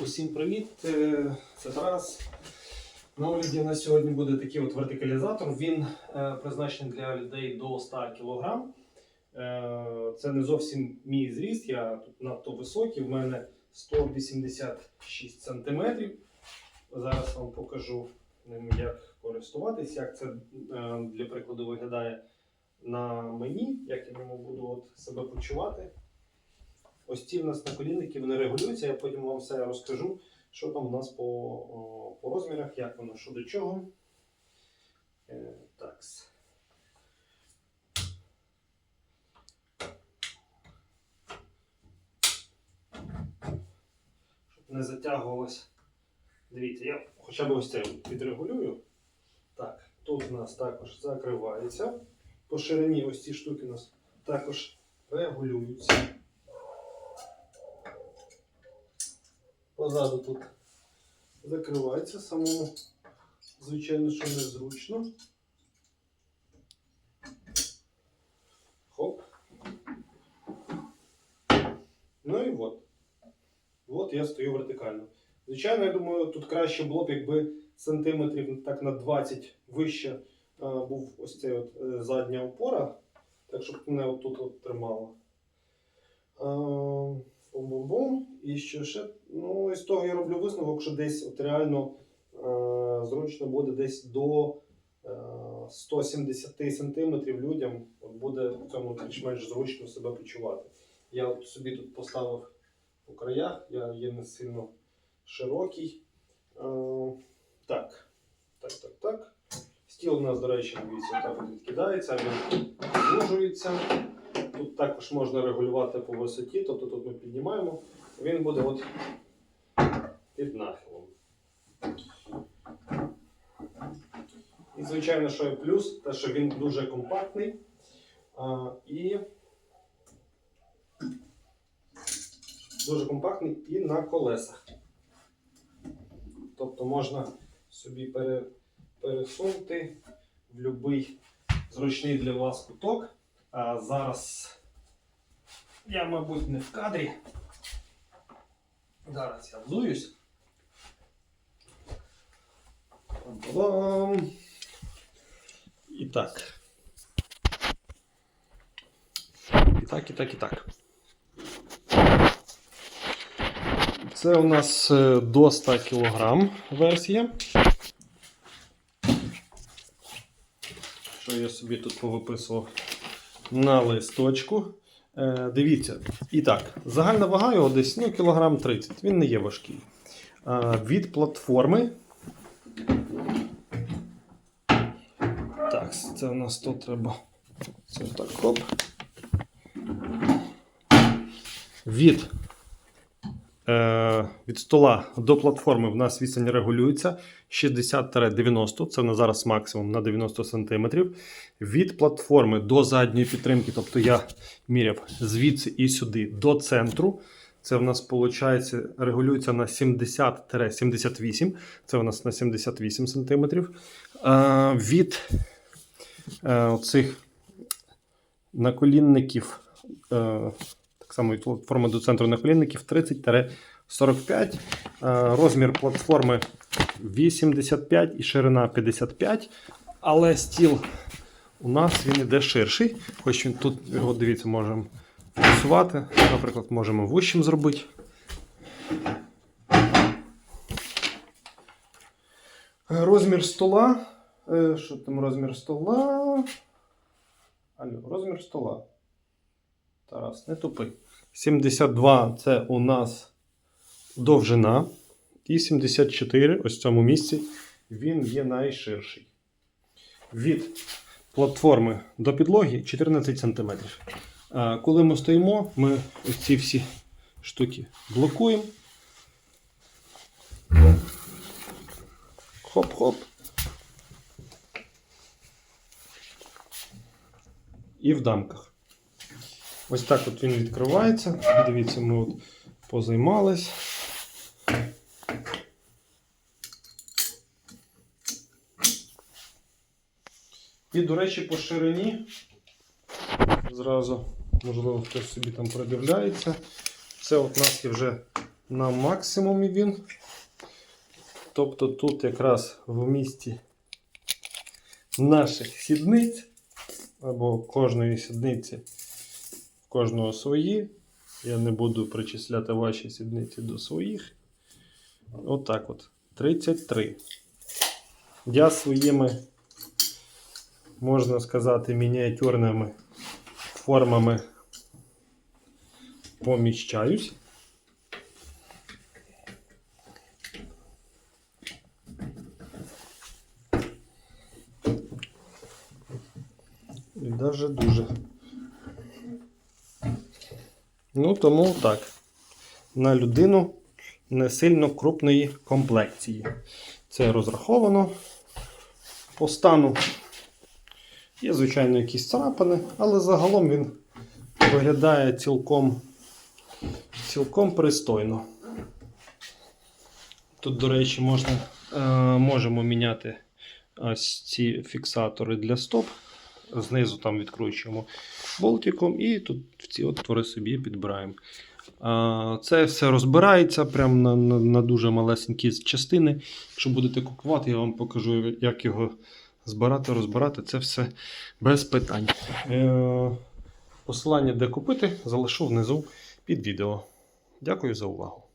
Усім привіт! Е, Це Тарас. На огляді на сьогодні буде такий от вертикалізатор. Він е, призначений для людей до 100 кг. Е, це не зовсім мій зріст, я тут надто високий, в мене 186 см. Зараз вам покажу як користуватись, як це для прикладу виглядає на мені, як я ньому буду от себе почувати. Ось ці в нас наколінники вони регулюються, я потім вам все розкажу, що там у нас по, по розмірах, як воно, що до чого. Е. Щоб не затягувалось. Дивіться, я хоча б ось це підрегулюю. Так, тут у нас також закривається. По ширині ось ці штуки у нас також регулюються. Позаду тут закривається самому, звичайно, що незручно. Хоп. Ну і от. От я стою вертикально. Звичайно, я думаю, тут краще було б, якби сантиметрів так на 20 вище е, був ось цей от е, задня опора, так щоб мене отут от тримало. Е, Бум-бум-бум. І що ще? Ну, і з того я роблю висновок, що десь от реально е, зручно буде десь до е, 170 сантиметрів людям от буде в цьому більш-менш зручно себе почувати. Я от собі тут поставив по краях, я є не сильно широкий. Е, так, так, так, так. Стіл у нас, до речі, дивіться, так відкидається, він звужується. Тут також можна регулювати по висоті, тобто тут ми піднімаємо, він буде от під нахилом. І, звичайно, що є плюс, те, що він дуже компактний. А, і дуже компактний і на колесах. Тобто можна собі пере, пересунути в будь-який зручний для вас куток. А зараз я, мабуть, не в кадрі. Зараз я взуюсь. І так. І так, і так, і так. Це у нас е, до 100 кг версія. Що я собі тут повиписував на листочку. Е, дивіться. І так, загальна вага його десь ну, кілограм 30. Він не є важкий. Е, від платформи. Так, це у нас тут треба. Це так, хоп. Від, від стола до платформи в нас відстань регулюється 60-90, це на зараз максимум на 90 см. Від платформи до задньої підтримки, тобто я міряв звідси і сюди до центру. Це в нас виходить, регулюється на 70-78, це у нас на 78 см. Е, від е, цих наколінників, е, так само від платформи до центру наколінників 30-45. Е, розмір платформи 85 і ширина 55. Але стіл у нас він іде ширший. Хоч він тут, його, дивіться, можемо просувати. Наприклад, можемо вущим зробити. Розмір стола. Е, Що там розмір стола? Алло, розмір стола. Тарас, не тупи. 72 це у нас довжина. І 74 ось в цьому місці він є найширший. Від платформи до підлоги 14 см. Коли ми стоїмо, ми ось ці всі штуки блокуємо. Хоп-хоп. І в дамках. Ось так от він відкривається. Дивіться, ми от позаймались. І, до речі, по ширині зразу, можливо, хтось собі там придивляється. Це от у нас є вже на максимумі він. Тобто тут якраз в місті наших сідниць, або кожної сідниці, кожного свої. Я не буду причисляти ваші сідниці до своїх. Отак от. 33. Я своїми, можна сказати, мініатюрними формами поміщаюсь. І даже дуже. Ну, тому так. На людину не сильно крупної комплекції. Це розраховано по стану. Є, звичайно, якісь царапини, але загалом він виглядає цілком, цілком пристойно. Тут, до речі, можна, е, можемо міняти ось ці фіксатори для стоп. Знизу там відкручуємо болтиком і тут в ці отвори собі підбираємо. Це все розбирається прямо на, на, на дуже малесенькі частини. Якщо будете купувати, я вам покажу, як його збирати, розбирати. Це все без питань. Е, Посилання, де купити, залишу внизу під відео. Дякую за увагу.